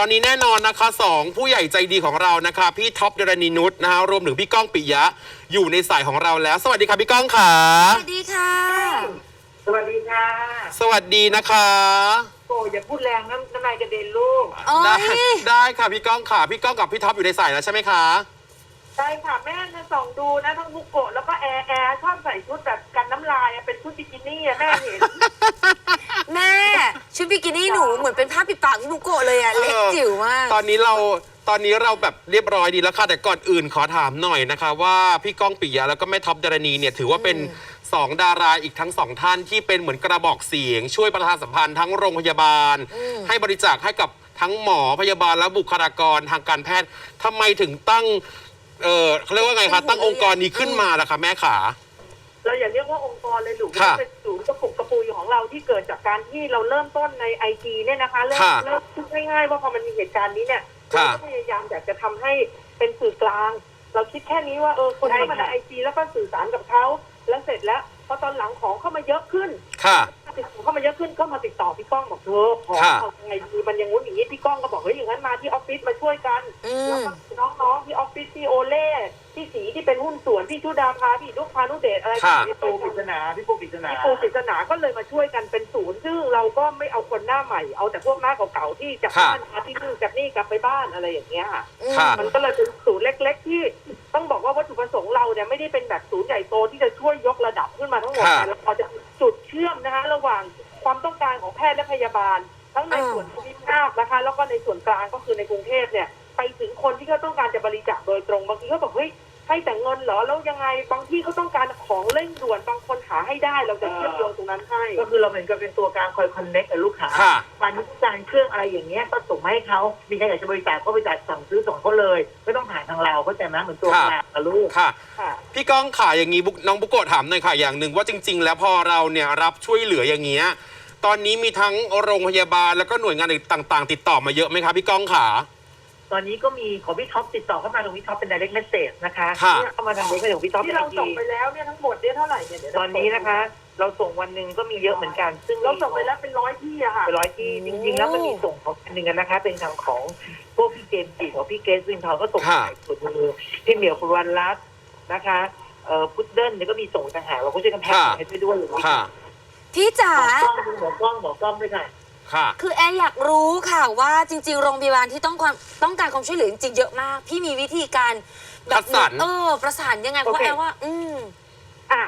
ตอนนี้แน่นอนนะคะสองผู้ใหญ่ใจดีของเรานะคะ พี่ท็อปเดรณีนุชนะคะรวมถึงพี่ก้องปิยะอยู่ในสายของเราแล้ว สวัสดีค่ะพี่ก้องค่ะ สวัสดีค่ะ สวัสดีค่ะ สวัสดีนะคะโอ้อย่าพูดแรงน้ำน้ำลายกระเด็นลูกโอ้ได้ยได้ค่ะพี่ก้องค่ะ พี่ก้องกับพี่ท็อปอยู่ในสายแล้วใช่ไหมคะ ใช่ค่ะแม่จะส่องดูนะทั้งบุกโกะแล้วก็แอร์แอร์ชอบใส่ชุดแบบกันน้ำลายอะเป็นชุดบิกินี่อะแม่เห็นแม่ ชุดบิกินี่หนูเหมือนเป็นผ้าปิดปากพี่บุโกะเลยอะเล็กจิ๋วมาก ตอนนี้เราตอนนี้เราแบบเรียบร้อยดีแล้วค่ะ แต่ก่อนอื่นขอถามหน่อยนะคะ ว่าพี่ก้องปิยะแล้วก็แม่ท็อปดารณีเนี่ยถือว่าเป็นสองดาราอีกทั้งสองท่านที่เป็นเหมือนกระบอกเสียง ช่วยประชาสัมพันธ์ทั้งโรงพยาบาลอืมให้บริจาคให้กับทั้งหมอพยาบาลและบุคลากรทางการแพทย์ทำไมถึงตั้งเออเขาเรียกว่าไงคะตั้งองค์กรนี้ขึ้นมาล่ะคะแม่ขา เราอย่าเรียกว่าองค์กรเลยหรือค่ะว่าเป็นศูนย์กระปุกกระปุยของเราที่เกิดจากการที่เราเริ่มต้นในไอจีเนี่ยนะคะเริ่มค่ะเริ่มพูดง่ายๆว่าพอมันมีเหตุการณ์นี้เนี่ยค่ะเราก็พยายามอยากจะทำให้เป็นสื่อกลาง เราคิดแค่นี้ว่าเออคนเข้ามาในไอจีแล้วก็สื่อสารกับเขาแล้วเสร็จแล้วพอตอนหลังของเข้ามาเยอะขึ้น ค่ะ ติดต่อเข้ามาเยอะขึ้นก็มาติดต่อพี่ก้องบอกเธอขอค่ะเอายังไงดีมันอยังงู้นอย่างนี้พี่ก้องก็บอกเฮ้ยอย่างนั้นมาที่ออฟฟิศมาช่วยกันอืแล้วมก็น้องๆที่ออฟฟิศพี่โอเล่พี่สี ที่เป็นหุ้นส่วนพี่ชุดาภาพี่ลูกพานุเดชอะไรค่ะ พี่ปูปริศนาพี่ปูปริศนา พี่ปูปริศนาก็เลยมาช่วยกันเป็นศูนย์ซึ่งเราก็ไม่เอาคนหน้าใหม่เอาแต่พวกหน้าเก่าๆที่จากค่ะบ้านมาที่นี่จากนี่กลับไปบ้านอะไรอย่างเงี้ยค่ะค่ะ มันก็เลยเป็นศูนย์เล็ก ๆ ที่ต้องบอกว่าวัตถุประสงค์เราเนี่ยไม่ได้เป็นแบบศูนย์ใหญ่โตที่จะช่วยยกระดับขึ้นมาทั้งหมดค่ะแต่เราจะจุดเชื่อมนะคะระหว่างความต้องการของแพทย์และพยาบาล ทั้งในอ่า ส่วนภูมิภาคนะคะ แล้วก็ในส่วนกลางก็คือในกรุงเทพเนี่ย ไปถึงคนที่เขาต้องการจะบริจาคโดยตรงบางทีเขาบอกเฮ้ย ให้แต่เงินเหรอแล้วยังไงบางที่เขาต้องการของเร่งด่วนบางคนหาให้ได้เราจะเชื่อมโยงตรงนั้นให้ ก็คือเราเหมือนกับเป็นตัวกลางคอยคอนเน็กกับลูกค้าค่ะวันนี้จานเครื่องอะไรอย่างเงี้ยก็ส่งมาให้เขามีใครอยากจะบริจาคก็บริจาคสั่งซื้อส่งเขาเลย ไม่ต้องผ่านทางเราเข้าใจไหมเหมือนตัวกลางกับลูก ค่ะ ค่ะ พี่ก้องขาอย่างนี้บุ๊กน้องบุโกะถามหน่อยค่ะอย่างหนึ่งว่าจริง ๆ แล้วพอเราเนี่ยรับช่วยเหลืออย่างเงี้ยตอนนี้มีทั้งโรงพยาบาลแล้วก็หน่วยงานอื่นต่าง ๆ ติดต่อมาเยอะไหมคะพี่ก้องขา ตอนนี้ก็มีของพี่ท็อปติดต่อเข้ามาตรงพี่ท็อปเป็น direct message นะคะค่ะ เนี่ยเข้ามาทางเด็กของพี่ท็อปที่เราส่งไปแล้วเนี่ยทั้งหมดเนี่ยเท่าไหร่เนี่ยเดี๋ยวตอนนี้นะคะ เราส่งวันหนึ่งก็มีเยอะเหมือนกัน ซึ่งเราส่งไปแล้วเป็นร้อยที่อะค่ะ เป็นร้อยที่จริง ๆ แล้วมันมีส่งของอันหนึ่งนะคะ เป็นทางของพวกพี่เจมส์จีของพี่เกสวินทองก็ส่งค่ะ ไปส่วนมือพี่เหมียวปุวันรัตน์นะคะเอ่อพุดเดิ้ลเนี่ยก็มีส่งต่างหากเราก็ช่วยกันแพ็คค่ะให้ไปด้วยอย่างนี้ค่ะ พี่จ๋า หมอกล้องหมอกล้องหมอกล้องด้วยค่ะ ค่ะ คือแอร์อยากรู้ค่ะว่าจริง ๆ โรงพยาบาลที่ต้องความต้องการความช่วยเหลือจริงๆเยอะมาก พี่มีวิธีการแบคับดสรรเออประสานยังไงเพราะโอเค แอร์ว่า อืม อะ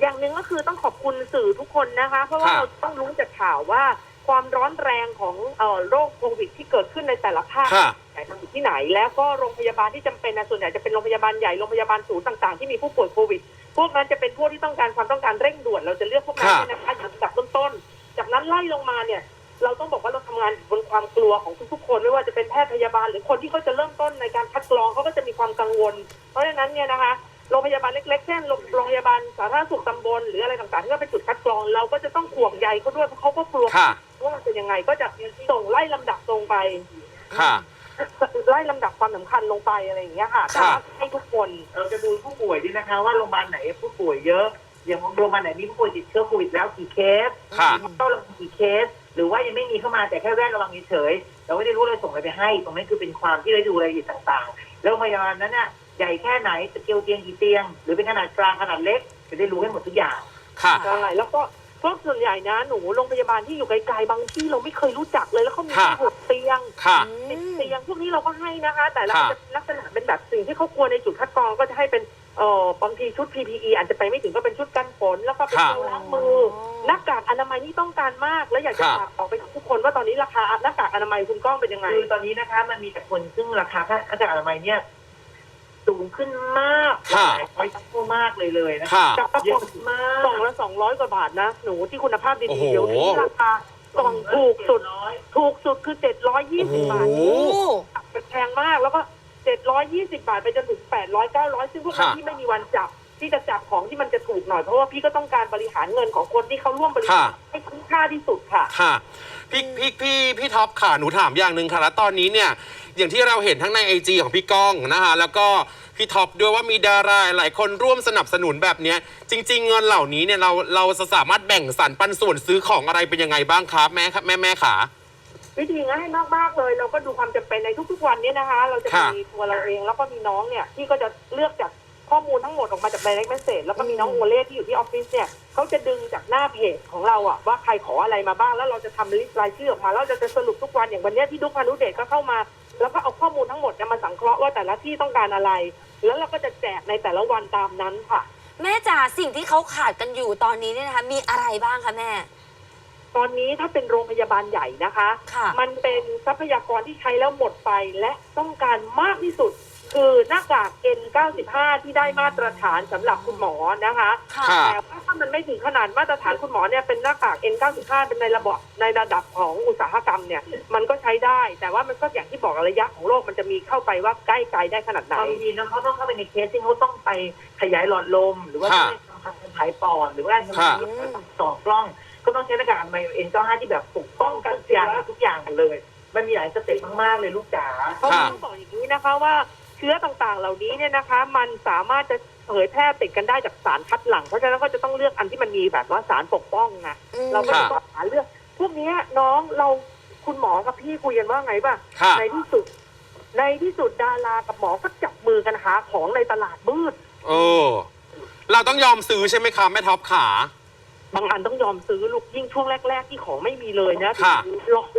อย่างหนึ่งก็คือต้องขอบคุณสื่อทุกคนนะคะ เพราะว่าค่ะ เราต้องรู้จากข่าวว่าความร้อนแรงของเอ่อโรคโควิดที่เกิดขึ้นในแต่ละภาคค่ะไหนมันอยู่ที่ไหน แล้วก็โรงพยาบาลที่จำเป็นนะส่วนใหญ่จะเป็นโรงพยาบาลใหญ่โรงพยาบาลศูนย์ต่างๆที่มีผู้ป่วยโควิด พวกนั้นจะเป็นพวกที่ต้องการความต้องการเร่งด่วนเราจะเลือกพวกนั้นค่ะ เนี่ยนะคะอยู่จากต้นๆจากนั้นไล่ลงมาเนี่ย เราต้องบอกว่าเราทำงานบนความกลัวของทุกๆ คนไม่ว่าจะเป็นแพทย์พยาบาล หรือคนที่เขาจะเริ่มต้นในการคัดกรองเขาก็จะมีความกังวล เพราะฉะนั้นเนี่ยนะคะโรงพยาบาลเล็กๆเช่นโรงโรงพยาบาลสาธารณสุขตำบลหรืออะไรต่างๆที่ก็เป็นจุดคัดกรอง เราก็จะต้องห่วงใยเขาด้วยเพราะเขาก็กลัวค่ะว่ามันเป็นยังไงก็จะส่งไล่ลำดับลงไปค่ะไล่ลำดับความสำคัญลงไปอะไรอย่างเงี้ยค่ะค่ะให้ทุกคนเราจะดูผู้ป่วยด้วยนะคะ ว่าโรงพยาบาลไหนผู้ป่วยเยอะ อย่างโรงพยาบาลไหนมีผู้ป่วยติดเชื้อโควิดแล้วกี่เคสค่ะมีเข้าระวังกี่เคส หรือว่ายังไม่มีเข้ามาแต่แค่แวดระวังเฉยๆเราไม่ได้รู้เลยส่งอะไรไปให้ ตรงนี้คือเป็นความที่เราดูรายละเอียดต่างๆ แล้วโรงพยาบาลนั้นน่ะใหญ่แค่ไหนสเกลเตียงกี่เตียง หรือเป็นขนาดกลางขนาดเล็ก จะได้รู้ให้หมดทุกอย่างค่ะใช่แล้วก็พวกส่วนใหญ่นะหนูโรงพยาบาลที่อยู่ไกลๆบางที่เราไม่เคยรู้จักเลยแล้วเขามีค่ะแค่หกเตียงค่ะสิบเตียงพวกนี้เราก็ให้นะคะ แต่ละค่ะจะลักษณะเป็นแบบสิ่งที่เขากลัวในจุดคัดกรองก็จะให้เป็น เอ่อบางทีชุด PPE อาจจะไปไม่ถึงก็เป็นชุดกันฝนแล้วก็เป็นค่ะเจลล้างมือหน้ากากอนามัยนี่ต้องการมาก แล้วอยากจะค่ะฝากออกไปถึงทุกคนว่าตอนนี้ราคาหน้ากากอนามัยคุณก้องเป็นยังไงคือตอนนี้นะคะ มันมีแต่คนซึ่งราคาค่าหน้ากากอนามัยเนี่ยสูงขึ้นมากค่ะหลายร้อยเท่ามากเลยเลยนะค่ะจากกระเยปุอะกมากกล่องละสองร้อยกว่าบาทนะหนูที่คุณภาพโอ้โหดีๆเดี๋ยวนี้ราคากล่องถูกสุด ถูกสุดคือเจ็ดร้อยยี่โอ้โหสิบบาทโอ้แพงมากแล้วก็ เจ็ดร้อยยี่สิบาทไปจนถึงแปดร้อยเก้าร้อยซึ่งพวกนั้นค่ะที่ไม่มีวันจับที่จะจับของที่มันจะถูกหน่อยเพราะว่าพี่ก็ต้องการบริหารเงินของคนที่เขาร่วมบริจาค่ะคให้คุ้มค่าที่สุดค่ะค่ะพี่พี่พี่พี่ท็อปค่ะหนูถามอย่างหนึ่งค่ะแล้วตอนนี้เนี่ยอย่างที่เราเห็นทั้งในไอจของพี่ก้องนะคะแล้วก็พี่ท็อปด้วยว่ามีดาราหลายคนร่วมสนับสนุนแบบเนี้ยจริง ๆ เงินเหล่านี้เนี่ยเราเราจะสามารถแบ่งสรรปันส่วนซื้อของอะไรเป็นยังไงบ้างครับแม่ครับแม่แม่ขา วิธีง่ายมากๆเลย เราก็ดูความจำเป็นในทุกๆวันเนี้นะคะ เราจะค่ะมีตัวเราเองแล้วก็มีน้องเนี่ยที่ก็จะเลือกจากข้อมูลทั้งหมดออกมาจาก direct message แล้วก็มีน้องโอเล่ที่อยู่ที่ออฟฟิศเนี่ยเขาจะดึงจากหน้าเพจของเราอะว่าใครขออะไรมาบ้าง แล้วเราจะทำลิสต์รายชื่อออกมาแล้วเราจะสรุปทุกวันอย่างวันเนี้ยที่ดุกพานุเดชก็เข้ามา แล้วก็เอาข้อมูลทั้งหมดเนี่ยมาสังเคราะห์ว่าแต่ละที่ต้องการอะไร แล้วเราก็จะแจกในแต่ละวันตามนั้นค่ะ แม่จ๋าสิ่งที่เขาขาดกันอยู่ตอนนี้เนี่ยนะคะมีอะไรบ้างคะแม่ ตอนนี้ถ้าเป็นโรงพยาบาลใหญ่นะคะค่ะมันเป็นทรัพยากรที่ใช้แล้วหมดไปและต้องการมากที่สุด คือหน้ากาก N95 ที่ได้มาตรฐานสำหรับคุณหมอนะคะค่ะค่ะแต่ว่าถ้ามันไม่ถึงขนาดมาตรฐานคุณหมอเนี่ยเป็นหน้ากาก N95 เป็นในระบบในระดับของอุตสาหกรรมเนี่ย มันก็ใช้ได้ แต่ว่ามันก็อย่างที่บอกระยะของโรคมันจะมีเข้าไปว่าใกล้ไกลได้ขนาดไหนบางทีนะเขาต้องเข้าไปในเคสที่เขาต้องไปขยายหลอดลมหรือว่าค่ะต้องไปทำการถ่ายปอดหรือว่าทำค่ะต่อกล้อง ก็ต้องใช้หน้ากากไมเอ็นเก้าห้าที่แบบปกป้องกันเสียงทุกอย่างหมดเลย มันมีหลายสเต็ปมากๆเลยลูกจ๋าเพราะว่าค่ะต้องบอกอย่างนี้นะคะว่าเชื้อต่างๆ เหล่านี้เนี่ยนะคะ มันสามารถจะเผยแพร่ติดกันได้จากสารคัดหลั่งเพราะฉะนั้นก็จะต้องเลือกอันที่มันมีแบบว่าสารปกป้องไงอืมเราก็ค่ะจะต้องหาเลือกพวกเนี้ยน้องเราคุณหมอกับพี่คุยกันว่าไงป่ะค่ะในที่สุด ในที่สุดดารากับหมอก็จับมือกันหาของในตลาดมืดเออเราต้องยอมซื้อใช่ไหมคะแม่ท็อปขา บางอันต้องยอมซื้อลูกยิ่งช่วงแรก ๆ ที่ของไม่มีเลยนะค่ะ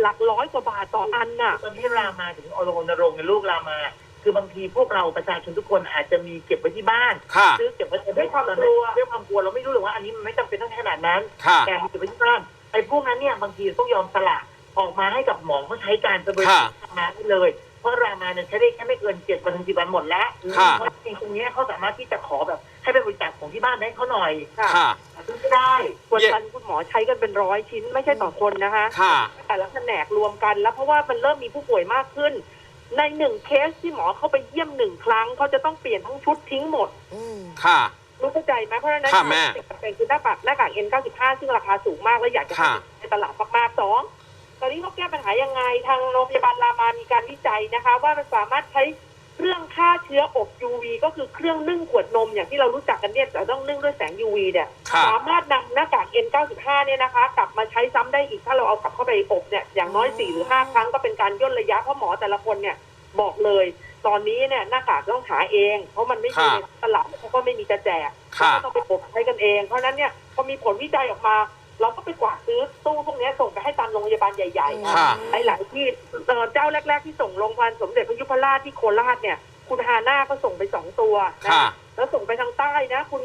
หลักร้อยกว่าบาทต่ออันน่ะ ตอนที่รามาถึงอรณรงค์ในลูกรามา คือบางทีพวกเราประชาชนทุกคนอาจจะมีเก็บไว้ที่บ้านค่ะ ซื้อเก็บไว้ในด้วยความกลัวด้วยความกลัวเราไม่รู้หรอกว่าอันนี้มันไม่จำเป็นต้องขนาดนั้น ค่ะ แต่เก็บไว้ที่บ้านไอ้พวกนั้นเนี่ยบางทีต้องยอมสละออกมาให้กับหมอเขาใช้การประเมินค่ะรามาได้เลย เพราะรามาเนี่ยใช้ได้แค่ไม่เกินเจ็ดวันถึงสิบวันหมดแล้วค่ะ เพราะจริงๆตรงเนี้ยเขาสามารถที่จะขอแบบให้ไปบริจาคของที่บ้านให้เขาหน่อย ค่ะค่ะซึ่ง ไม่ได้วันวันคุณหมอใช้กันเป็นร้อยชิ้นไม่ใช่ต่อคนนะคะ ค่ะ แต่ละแผนกรวมกันแล้วเพราะว่ามันเริ่มมีผู้ป่วยมากขึ้น ในหนึ่งเคสที่หมอเข้าไปเยี่ยมหนึ่งครั้งเขาจะต้องเปลี่ยนทั้งชุดทิ้งหมดอืมค่ะ รู้เข้าใจไหมเพราะฉะนั้นค่ะแม่ สิ่งจำเป็นคือหน้ากากหน้ากาก N95 ซึ่งราคาสูงมากและอยากจะให้ค่ะในตลาดมากๆสองตอนนี้เขาแก้ปัญหายังไง ทางโรงพยาบาลรามามีการวิจัยนะคะ ว่ามันสามารถใช้ เครื่องฆ่าเชื้ออบ UV ก็คือเครื่องนึ่งขวดนมอย่างที่เรารู้จักกันเนี่ยแต่ต้องนึ่งด้วยแสง UV เนี่ยค่ะสามารถนำหน้ากาก N95 เนี่ยนะคะ กลับมาใช้ซ้ำได้อีกถ้าเราเอากลับเข้าไปอบเนี่ยอย่างน้อย4หรือ5ครั้งก็เป็นการย่นระยะเพราะหมอแต่ละคนเนี่ยบอกเลย ตอนนี้เนี่ยหน้ากากต้องหาเอง เพราะมันไม่มีค่ะในตลาดเขาก็ไม่มีจะแจก ค่ะ ก็ต้องไปอบใช้กันเอง เพราะฉะนั้นเนี่ยพอมีผลวิจัยออกมา เราก็ไปกวาดซื้อตู้พวกนี้ส่งไปให้ตามโรงพยาบาลใหญ่ๆค่ะหลายๆที่เอ่อเจ้าแรก ๆ ที่ส่งโรงพยาบาลสมเด็จพระยุพราชที่โคราชเนี่ย คุณฮาน่าก็ส่งไปสองตัวนะค่ะ แล้วส่งไปทางใต้นะ คุณ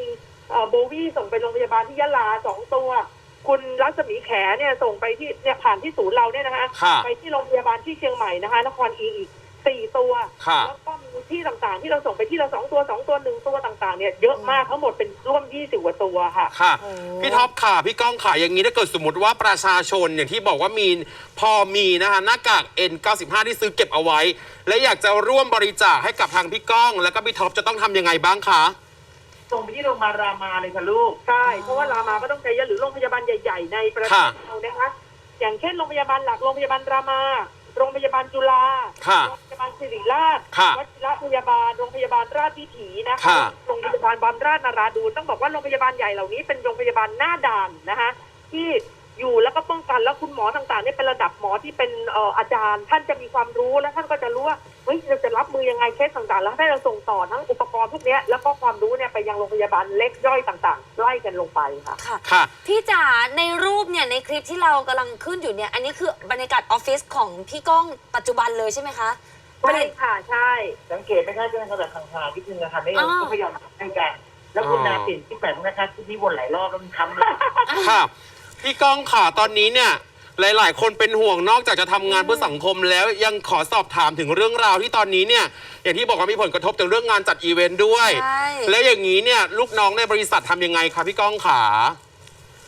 เอ่อโบวี่ส่งไปโรงพยาบาลที่ยะลาสองตัว คุณรัศมีแขเนี่ยส่งไปที่เนี่ยผ่านที่ศูนย์เราเนี่ยนะคะค่ะ ไปที่โรงพยาบาลที่เชียงใหม่นะคะ นครอีอีกสี่ตัว ค่ะ แล้วก็มี ที่ต่างๆ ที่เราส่งไปที่เราสองตัวสองตัวหนึ่งตัวต่างๆเนี่ยเยอะมากทั้งหมดเป็นร่วมยี่สิบกว่าตัวค่ะ ค่ะโอ้พี่ท็อปค่ะ พี่ก้องค่ะอย่างนี้ถ้าเกิดสมมติว่าประชาชนอย่างที่บอกว่ามีพอมีนะคะหน้ากาก N95 ที่ซื้อเก็บเอาไว้ และอยากจะร่วมบริจาคให้กับทางพี่ก้อง แล้วก็พี่ท็อปจะต้องทำยังไงบ้างคะ ส่งไปที่โรงพยาบาลรามาเลยค่ะลูก ใช่ เพราะว่ารามาก็ต้องใช้เยอะหรือโรงพยาบาลใหญ่ ๆ ในประเทศค่ะ เรานะคะ อย่างเช่นโรงพยาบาลหลักโรงพยาบาลรามา โรงพยาบาลจุฬาค่ะโรงพยาบาลศิริราชค่ะวัชิระพยาบาลโรงพยาบาลราชวิถีนะคะค่ะ โรงพยาบาลบำราชนาราดูนต้องบอกว่าโรงพยาบาลใหญ่เหล่านี้เป็นโรงพยาบาลหน้าด่านนะคะที่อยู่แล้วก็ป้องกันแล้วคุณหมอต่างๆเนี่ยเป็นระดับหมอที่เป็นเอ่ออาจารย์ ท่านจะมีความรู้และท่านก็จะรู้ว่า เฮ้ยเราจะรับมือยังไงเคสต่างๆ แล้วให้เราส่งต่อทั้งอุปกรณ์พวกเนี้ยแล้วก็ความรู้เนี่ยไปยังโรงพยาบาลเล็กย่อยต่างๆ ไล่กันลงไปค่ะ ค่ะ ค่ะ พี่จ๋าในรูปเนี่ยในคลิปที่เรากำลังขึ้นอยู่เนี่ย อันนี้คือบรรยากาศออฟฟิศของพี่ก้องปัจจุบันเลยใช่ไหมคะใช่ค่ะใช่ สังเกตไหมคะจะเป็นแบบห่างๆนิดนึงนะคะไม่งั้นอ๋อก็พยายามให้กัน แล้วคุณอ๋อนาเปลี่ยนที่แบบนะคะที่นี่วนหลายรอบแล้วมันทำเลยค่ะ พี่ก้องค่ะตอนนี้เนี่ย หลายๆ คนเป็นห่วงนอกจากจะทำงานเพื่อสังคมแล้วยังขอสอบถามถึงเรื่องราวที่ตอนนี้เนี่ยอย่างที่บอกว่ามีผลกระทบถึงเรื่องงานจัดอีเวนต์ด้วย ใช่ แล้วอย่างนี้เนี่ยลูกน้องในบริษัททำยังไงคะพี่ก้องขา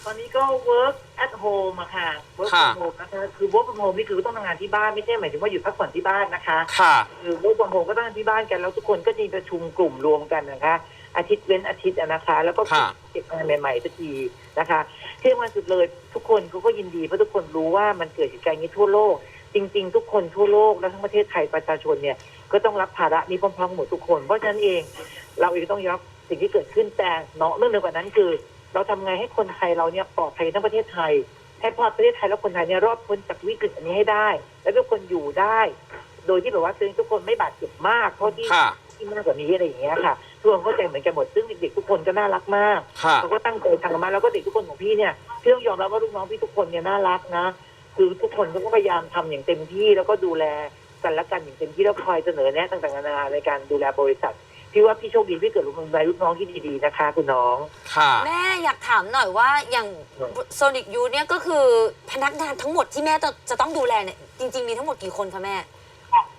ตอนนี้ก็ work at home อะค่ะ work ค่ะ from home นะคะ คือ work from home นี่คือต้องทำงานที่บ้านไม่ใช่หมายถึงว่าอยู่พักผ่อนที่บ้านนะคะ ค่ะ คือ work from home ก็ต้องที่บ้านกันแล้วทุกคนก็จะมีประชุมกลุ่มรวมกันนะคะ อาทิตย์เว้นอาทิตย์อะนะคะ แล้วก็ค่ะ เก็บงานใหม่ๆสักทีนะคะที่สำคัญสุดเลยทุกคนเขาก็ยินดีเพราะทุกคนรู้ว่ามันเกิดเหตุการณ์นี้ทั่วโลก จริง ๆ ทุกคนทั่วโลกและทั้งประเทศไทยประชาชนเนี่ยก็ต้องรับภาระนี้พร้อมๆหมดทุกคน เพราะฉะนั้นเองเราเองต้องยอมรับสิ่งที่เกิดขึ้นแต่เนาะเรื่องเดียวกว่านั้นคือ เราทำไงให้คนไทยเราเนี่ยปลอดภัยทั้งประเทศไทยแถให้พอประเทศไทยและคนไทยเนี่ยรอดพ้นจากวิกฤตอันนี้ให้ได้ แล้วทุกคนอยู่ได้ โดยที่แบบว่าทุกคนไม่บาดเจ็บมากเท่าที่ ค่ะ ที่มากกว่านี้อะไรอย่างเงี้ยค่ะ ทุกคนเข้าใจเหมือนกันหมดซึ่งเด็กๆทุกคนก็น่ารักมากค่ะเขาก็ตั้งใจทำกันมาแล้วก็เด็กทุกคนของพี่เนี่ยพี่ต้องยอมรับว่าลูกน้องพี่ทุกคนเนี่ยน่ารักนะ คือทุกคนเขาก็พยายามทำอย่างเต็มที่แล้วก็ดูแลกันและกันอย่างเต็มที่แล้วคอยเสนอแนะต่างๆนานาในการดูแลบริษัทพี่ว่าพี่โชคดีพี่เกิดลูกน้องได้ลูกน้องที่ดีๆนะคะ คุณน้อง ค่ะ แม่อยากถามหน่อยว่าอย่างโซนิกยูเนี่ยก็คือพนักงานทั้งหมดที่แม่จะจะต้องดูแลเนี่ยจริง ๆ มีทั้งหมดกี่คนคะแม่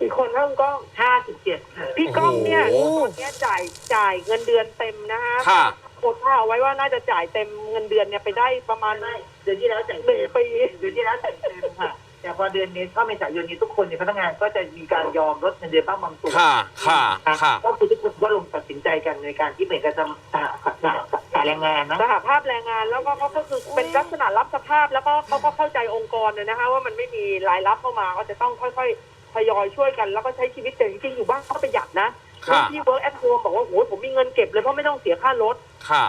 อีกคนเท่าคุณก้องห้าสิบเจ็ดค่ะพี่ก้องเนี่ยโอ้โหตอนเนี้ยจ่ายจ่ายเงินเดือนเต็มนะคะค่ะโคต้าเอาไว้ว่าน่าจะจ่ายเต็มเงินเดือนเนี่ยไปได้ประมาณไม่เดือนที่แล้วจ่ายหนึ่งปี เดือนที่แล้วจ่ายเต็มค่ะ แต่พอเดือนนี้เข้าเมษายนนี้ทุกคนในยพนักงานก็จะมีการยอมลดเงินเดือนบ้างบางส่วนค่ะ ค่ะ ค่ะ ก็คือทุกคนก็ลงตัดสินใจกันในการที่เป็นการทำสหสหสหแรงงานนะ สหภาพแรงงานแล้วก็เขาก็คือเป็นลักษณะรับสภาพแล้วก็เขาก็เข้าใจองค์กรเนี่ยนะคะว่ามันไม่มีรายรับเข้ามาก็จะต้องค่อยๆ ทยอยช่วยกัน แล้วก็ใช้ชีวิตแต่จริงๆอยู่บ้านก็ประหยัดนะค่ะ ที่ work at home บอกว่าโอ้โหผมมีเงินเก็บเลยเพราะไม่ต้องเสียค่ารถ ค่ะ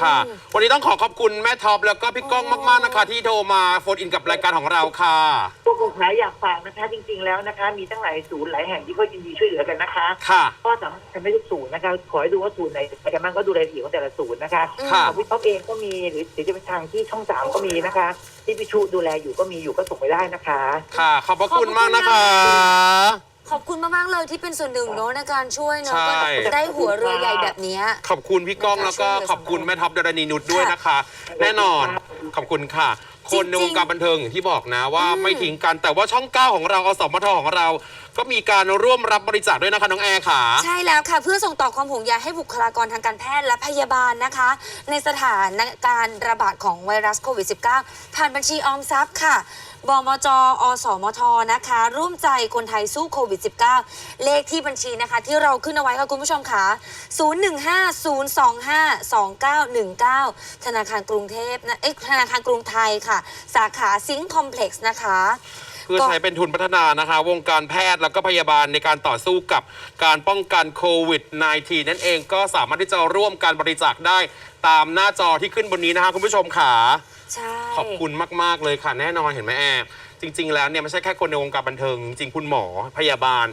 ค่ะอืมวันนี้ต้องขอขอบคุณแม่ท็อปแล้วก็พี่ก้องมาก ๆ นะคะ ที่โทรมาโฟนอินกับรายการของเราค่ะ พวกคุณขายอยากฝากนะคะ จริง ๆ แล้วนะคะ มีตั้งหลายศูนย์หลายแห่งที่ก็ยินดีช่วยเหลือกันนะคะค่ะก็สามารถทำได้ทุกศูนย์นะคะ ขอให้ดูว่าศูนย์ไหนไปกันบ้างก็ดูรายละเอียดของแต่ละศูนย์นะคะค่ะ ของพี่ท็อปเองก็มีหรือหรือจะเป็นทางที่ช่องสามก็มีนะคะ ที่พี่ชูดูแลอยู่ก็มีอยู่ก็ส่งไปได้นะคะ ค่ะ ขอบพระคุณมากนะคะ ขอบคุณมากๆเลยที่เป็นส่วนหนึ่งเนาะในการช่วยเนาะใช่ ก็ได้หัวเรือใหญ่แบบเนี้ย ขอบคุณพี่ก้องแล้วก็ขอบคุณแม่ท็อปดารณีนุชด้วยนะคะ แน่นอนขอบคุณค่ะ คนในวงการบันเทิงอย่างที่บอกนะว่าอืมไม่ทิ้งกันแต่ว่าช่องเก้าของเราอสมทของเรา ก็มีการร่วมรับบริจาคด้วยนะคะน้องแอร์ค่ะ ใช่แล้วค่ะ เพื่อส่งต่อความห่วงใยให้บุคลากรทางการแพทย์และพยาบาลนะคะ ในสถานการณ์ระบาดของไวรัสโควิด -19 ผ่านบัญชีออมทรัพย์ค่ะ บมจ อสมท นะคะ ร่วมใจคนไทยสู้โควิด -19 เลขที่บัญชีนะคะ ที่เราขึ้นเอาไว้ค่ะคุณผู้ชมค่ะ0150252919 ธนาคารกรุงเทพนะเอ้ยธนาคารกรุงไทยค่ะ สาขาซิงค์คอมเพล็กซ์นะคะ เพื่อใช้เป็นทุนพัฒนานะคะ วงการแพทย์แล้วก็พยาบาลในการต่อสู้กับการป้องกันโควิด -19 นั่นเองก็สามารถที่จะร่วมการบริจาคได้ตามหน้าจอที่ขึ้นบนนี้นะคะคุณผู้ชมค่ะ ใช่ ขอบคุณมาก ๆ เลยค่ะ แน่นอนเห็นไหมแอร์จริง ๆ แล้วเนี่ยไม่ใช่แค่คนในวงการบันเทิง จริงๆคุณหมอพยาบาล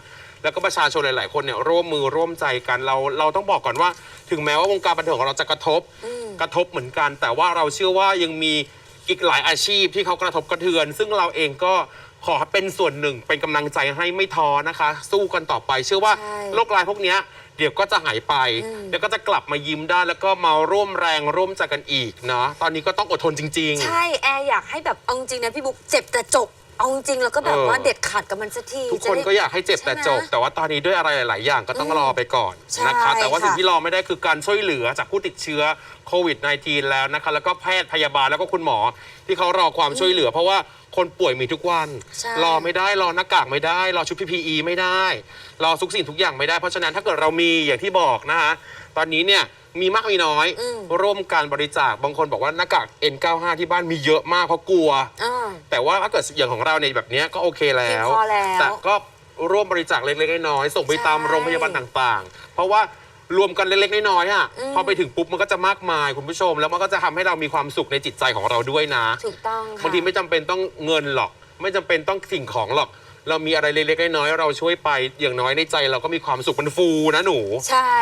แล้วก็ประชาชนหลาย ๆ คนเนี่ยร่วมมือร่วมใจกันเราเราต้องบอกก่อนว่า ถึงแม้ว่าวงการบันเทิงของเราจะกระทบอืม กระทบเหมือนกัน แต่ว่าเราเชื่อว่ายังมีอีกหลายอาชีพที่เขากระทบกระเทือน ซึ่งเราเองก็ขอเป็นส่วนหนึ่งเป็นกำลังใจให้ไม่ท้อนะคะ สู้กันต่อไป เชื่อว่าใช่ โรคร้ายพวกเนี้ย เดี๋ยวก็จะหายไปอืมเดี๋ยวก็จะกลับมายิ้มได้แล้วก็มาร่วมแรงร่วมใจกันอีกเนาะตอนนี้ก็ต้องอดทนจริง ๆ ใช่ แอร์อยากให้แบบเอาจริงๆนะพี่บุ๊กเจ็บแต่จบ เอาจริงๆแล้วก็แบบเออว่าเด็ดขาดกับมันสักทีทุกคนจะได้ ก็อยากให้เจ็บแต่ใช่ไหมจบ แต่ว่าตอนนี้ด้วยอะไรหลาย ๆ อย่างก็ต้องอืมรอไปก่อนใช่นะคะ แต่ว่าค่ะ สิ่งที่รอไม่ได้คือการช่วยเหลือจากผู้ติดเชื้อโควิด -19 แล้วนะคะ แล้วก็แพทย์พยาบาลแล้วก็คุณหมอที่เขารอความช่วยเหลือ เพราะว่า คนป่วยมีทุกวัน ใช่ รอไม่ได้รอหน้ากากไม่ได้ รอชุด PPE ไม่ได้รอทุกสิ่งทุกอย่างไม่ได้เพราะฉะนั้นถ้าเกิดเรามีอย่างที่บอกนะคะตอนนี้เนี่ยมีมากมีน้อย อืม ร่วมการบริจาคบางคนบอกว่าหน้ากาก N95 ที่บ้านมีเยอะมากเพราะกลัว อ่า แต่ว่าถ้าเกิดอย่างของเราในยแบบเนี้ยก็โอเคแล้ว เพียงพอแล้วแต่ก็ร่วมบริจาคเล็กๆน้อยๆส่งไปใช่ ตามโรงพยาบาลต่างๆ เพราะว่า รวมกันเล็กๆน้อยๆอะอืม พอไปถึงปุ๊บมันก็จะมากมายคุณผู้ชม แล้วมันก็จะทำให้เรามีความสุขในจิตใจของเราด้วยนะ ถูกต้องค่ะ บางทีไม่จำเป็นต้องเงินหรอก ไม่จำเป็นต้องสิ่งของหรอก เรามีอะไรเล็กๆน้อยๆเราช่วยไปอย่างน้อยในใจเราก็มีความสุขมันฟูนะหนู ใช่